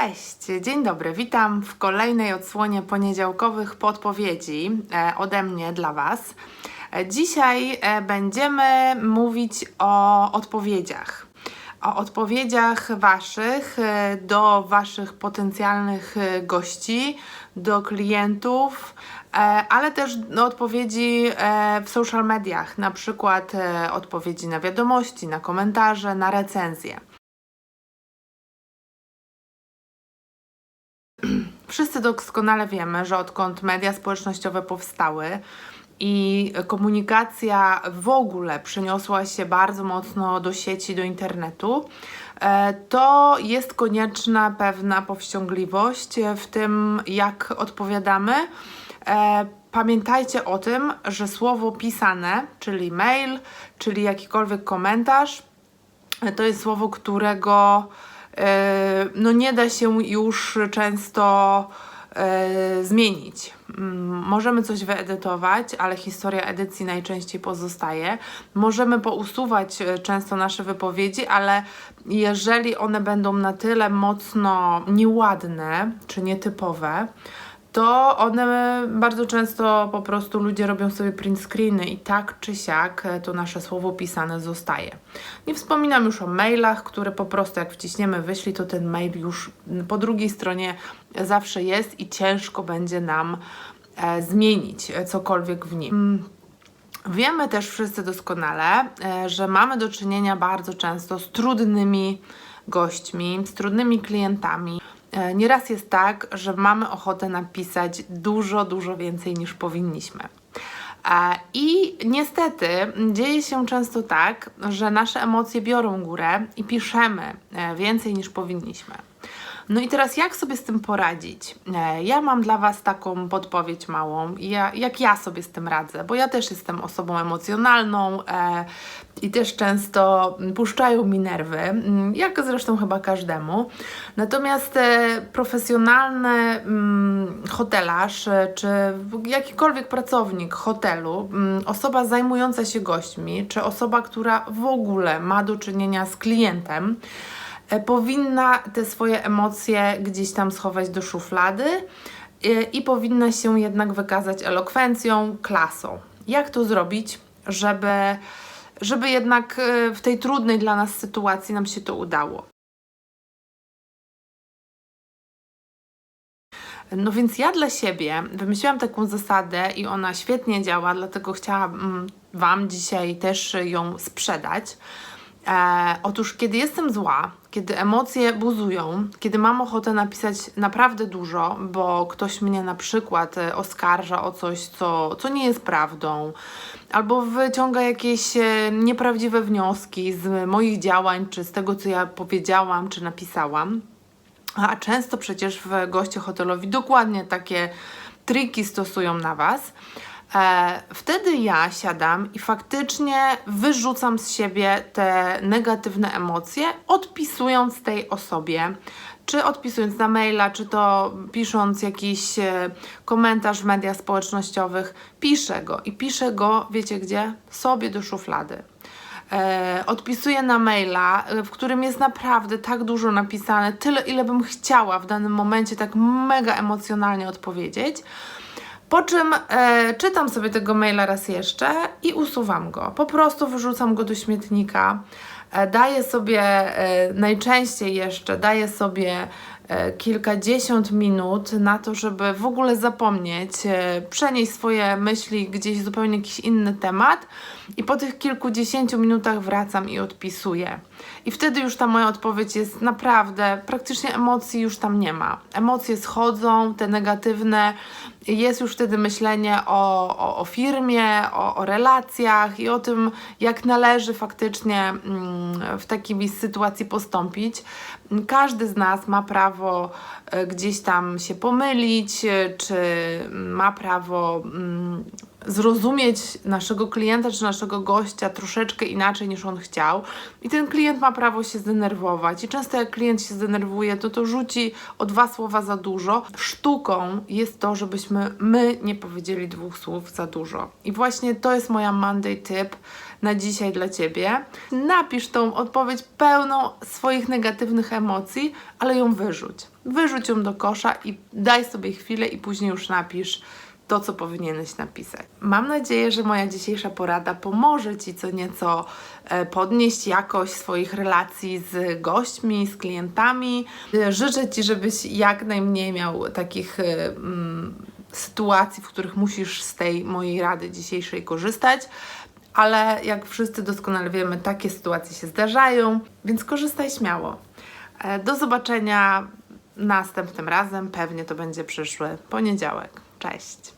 Cześć, dzień dobry, witam w kolejnej odsłonie poniedziałkowych podpowiedzi e, ode mnie dla Was. E, Dzisiaj e, będziemy mówić o odpowiedziach. O odpowiedziach Waszych do Waszych potencjalnych gości, do klientów, ale też do odpowiedzi w social mediach, na przykład odpowiedzi na wiadomości, na komentarze, na recenzje. Doskonale wiemy, że odkąd media społecznościowe powstały i komunikacja w ogóle przeniosła się bardzo mocno do sieci, do internetu, e, to jest konieczna pewna powściągliwość w tym, jak odpowiadamy. E, Pamiętajcie o tym, że słowo pisane, czyli mail, czyli jakikolwiek komentarz, e, to jest słowo, którego no nie da się już często e, zmienić. Mm, Możemy coś wyedytować, ale historia edycji najczęściej pozostaje. Możemy pousuwać e, często nasze wypowiedzi, ale jeżeli one będą na tyle mocno nieładne czy nietypowe, to one bardzo często po prostu ludzie robią sobie print screeny i tak czy siak e, to nasze słowo pisane zostaje. Nie wspominam już o mailach, które po prostu jak wciśniemy wyślij, to ten mail już po drugiej stronie zawsze jest i ciężko będzie nam e, zmienić cokolwiek w nim. Wiemy też wszyscy doskonale, e, że mamy do czynienia bardzo często z trudnymi gośćmi, z trudnymi klientami. E, Nieraz jest tak, że mamy ochotę napisać dużo, dużo więcej niż powinniśmy. E, I niestety dzieje się często tak, że nasze emocje biorą górę i piszemy e, więcej niż powinniśmy. No i teraz jak sobie z tym poradzić? E, Ja mam dla Was taką podpowiedź małą, ja, jak ja sobie z tym radzę, bo ja też jestem osobą emocjonalną e, i też często puszczają mi nerwy, mm, jak zresztą chyba każdemu. Natomiast e, profesjonalny mm, hotelarz czy jakikolwiek pracownik hotelu, mm, osoba zajmująca się gośćmi, czy osoba, która w ogóle ma do czynienia z klientem, powinna te swoje emocje gdzieś tam schować do szuflady e, i powinna się jednak wykazać elokwencją, klasą. Jak to zrobić, żeby, żeby jednak e, w tej trudnej dla nas sytuacji nam się to udało? No więc ja dla siebie wymyśliłam taką zasadę i ona świetnie działa, dlatego chciałam mm, Wam dzisiaj też ją sprzedać. E, otóż, kiedy jestem zła, kiedy emocje buzują, kiedy mam ochotę napisać naprawdę dużo, bo ktoś mnie na przykład e, oskarża o coś, co, co nie jest prawdą, albo wyciąga jakieś e, nieprawdziwe wnioski z moich działań, czy z tego, co ja powiedziałam, czy napisałam, a często przecież w goście hotelowi dokładnie takie triki stosują na Was. E, wtedy ja siadam i faktycznie wyrzucam z siebie te negatywne emocje, odpisując tej osobie, czy odpisując na maila, czy to pisząc jakiś e, komentarz w mediach społecznościowych. Piszę go i piszę go, wiecie gdzie? Sobie do szuflady e, odpisuję na maila, e, w którym jest naprawdę tak dużo napisane, tyle ile bym chciała w danym momencie tak mega emocjonalnie odpowiedzieć. Po czym e, czytam sobie tego maila raz jeszcze i usuwam go. Po prostu wyrzucam go do śmietnika. E, daję sobie e, najczęściej jeszcze, daję sobie e, kilkadziesiąt minut na to, żeby w ogóle zapomnieć, e, przenieść swoje myśli gdzieś zupełnie jakiś inny temat i po tych kilkudziesięciu minutach wracam i odpisuję. I wtedy już ta moja odpowiedź jest naprawdę, praktycznie emocji już tam nie ma. Emocje schodzą, te negatywne, jest już wtedy myślenie o, o, o firmie, o, o relacjach i o tym, jak należy faktycznie mm, w takiej sytuacji postąpić. Każdy z nas ma prawo e, gdzieś tam się pomylić, e, czy ma prawo mm, zrozumieć naszego klienta czy naszego gościa troszeczkę inaczej niż on chciał. I ten klient ma prawo się zdenerwować. I często jak klient się zdenerwuje, to to rzuci o dwa słowa za dużo. Sztuką jest to, żebyśmy my nie powiedzieli dwóch słów za dużo. I właśnie to jest moja Monday tip na dzisiaj dla Ciebie. Napisz tą odpowiedź pełną swoich negatywnych emocji, ale ją wyrzuć. Wyrzuć ją do kosza i daj sobie chwilę i później już napisz to, co powinieneś napisać. Mam nadzieję, że moja dzisiejsza porada pomoże Ci co nieco e, podnieść jakość swoich relacji z gośćmi, z klientami. E, Życzę Ci, żebyś jak najmniej miał takich e, mm, sytuacji, w których musisz z tej mojej rady dzisiejszej korzystać. Ale jak wszyscy doskonale wiemy, takie sytuacje się zdarzają, więc korzystaj śmiało. Do zobaczenia następnym razem. Pewnie to będzie przyszły poniedziałek. Cześć.